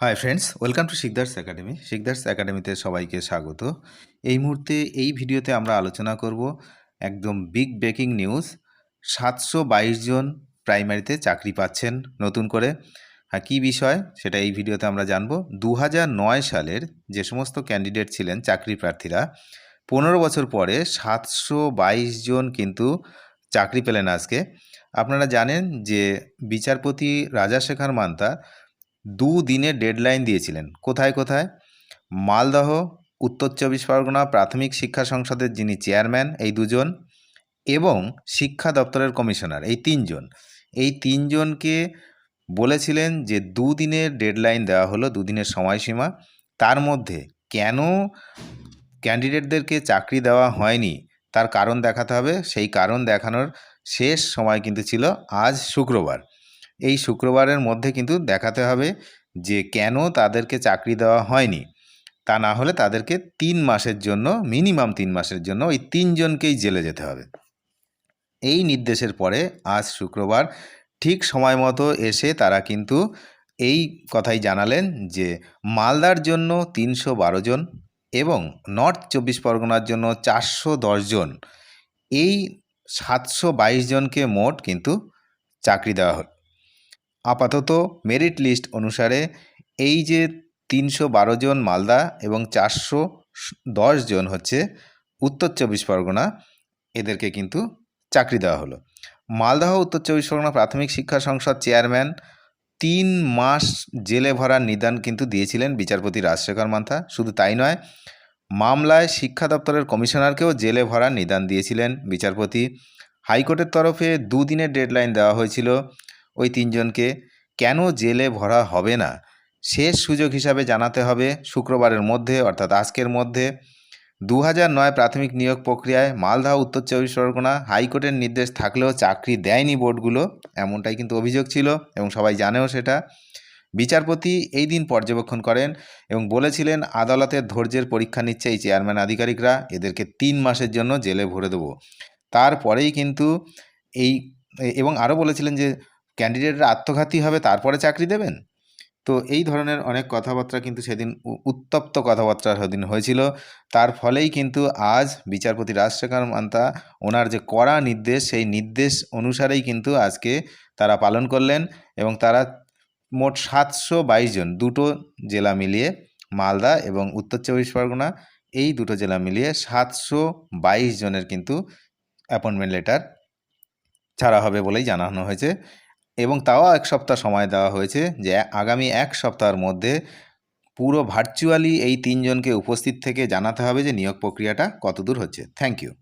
Hi friends welcome to Sikdars academy Sikdars একাডেমিতে সবাইকে স্বাগত। এই মুহূর্তে, এই ভিডিওতে আমরা আলোচনা করব একদম বিগ ব্রেকিং নিউজ সাতশো বাইশ জন প্রাইমারিতে চাকরি পাচ্ছেন নতুন করে। হ্যাঁ কী বিষয়? সেটা এই ভিডিওতে আমরা জানব। দু সালের যে সমস্ত ক্যান্ডিডেট ছিলেন চাকরি প্রার্থীরা, পনেরো বছর পরে সাতশো বাইশ জন কিন্তু চাকরি পেলেন আজকে। আপনারা জানেন যে বিচারপতি রাজাশেখর মান্তা দু দিনের ডেডলাইন দিয়েছিলেন। কোথায় কোথায়? মালদহ, উত্তর চব্বিশ পরগনা প্রাথমিক শিক্ষা সংসদের যিনি চেয়ারম্যান এই দুজন, এবং শিক্ষা দপ্তরের কমিশনার এই তিনজন। এই তিনজনকে বলেছিলেন যে দুদিনের ডেডলাইন দেওয়া হলো, দুদিনের সময়সীমা। তার মধ্যে কেন ক্যান্ডিডেটদেরকে চাকরি দেওয়া হয়নি, তার কারণ দেখাতে হবে। সেই কারণ দেখানোর শেষ সময় কিন্তু ছিল আজ শুক্রবার। এই শুক্রবারের মধ্যে কিন্তু দেখাতে হবে যে কেন তাদেরকে চাকরি দেওয়া হয়নি। তা না হলে তাদেরকে তিন মাসের জন্য, মিনিমাম তিন মাসের জন্য ওই তিনজনকেই জেলে যেতে হবে। এই নির্দেশের পরে আজ শুক্রবার ঠিক সময় মতো এসে তারা কিন্তু এই কথাই জানালেন যে মালদার জন্য তিনশো বারো জন এবং নর্থ চব্বিশ পরগনার জন্য চারশো জন। এই সাতশো বাইশ জনকে মোট কিন্তু চাকরি দেওয়া হল। আপাতত মেরিট লিস্ট অনুসারে এই যে তিনশো বারো জন মালদা এবং চারশো দশ জন হচ্ছে উত্তর চব্বিশ পরগনা, এদেরকে কিন্তু চাকরি দেওয়া হলো। মালদাহ উত্তর চব্বিশ পরগনা প্রাথমিক শিক্ষা সংসদ চেয়ারম্যান তিন মাস জেলে ভরার নিদান কিন্তু দিয়েছিলেন বিচারপতি রাজশেখর মান্থা। শুধু তাই নয়, মামলায় শিক্ষা দপ্তরের কমিশনারকেও জেলে ভরার নিদান দিয়েছিলেন বিচারপতি। হাইকোর্টের তরফে দুদিনের ডেডলাইন দেওয়া হয়েছিল। ওই তিনজনকে কেন জেলে ভরা হবে না? শেষ সুযোগ হিসাবে জানাতে হবে শুক্রবারের মধ্যে, অর্থাৎ আজকের মধ্যে দু নয় প্রাথমিক নিয়োগ প্রক্রিয়ায় মালদহ, উত্তর চব্বিশ পরগনা হাইকোর্টের নির্দেশ থাকলেও চাকরি দেয়নি বোর্ডগুলো, এমনটাই কিন্তু অভিযোগ ছিল এবং সবাই জানেও সেটা। বিচারপতি এই দিন পর্যবেক্ষণ করেন এবং বলেছিলেন আদালতের ধৈর্যের পরীক্ষা নিচ্ছে এই চেয়ারম্যান আধিকারিকরা, এদেরকে তিন মাসের জন্য জেলে ভরে দেবো। তারপরেই কিন্তু এই, এবং আরও বলেছিলেন যে ক্যান্ডিডেটরা আত্মঘাতী হবে, তারপরে চাকরি দেবেন? তো এই ধরনের অনেক কথাবার্তা কিন্তু সেদিন উত্তপ্ত কথাবার্তা সেদিন হয়েছিল। তার ফলেই কিন্তু আজ বিচারপতি রাজশেখর মান্তা ওনার যে কড়া নির্দেশ, সেই নির্দেশ অনুসারেই কিন্তু আজকে তারা পালন করলেন এবং তারা মোট সাতশো বাইশ জন, দুটো জেলা মিলিয়ে মালদা এবং উত্তর চব্বিশ পরগনা, এই দুটো জেলা মিলিয়ে সাতশো বাইশ জনের কিন্তু অ্যাপয়েন্টমেন্ট লেটার ছাড়া হবে বলেই জানানো হয়েছে। এবং তাও এক সপ্তাহ সময় দেওয়া হয়েছে যে আগামী এক সপ্তাহের মধ্যে পুরো ভার্চুয়ালি এই তিনজনকে উপস্থিত থেকে জানাতে হবে যে নিয়োগ প্রক্রিয়াটা কতদূর হচ্ছে। Thank you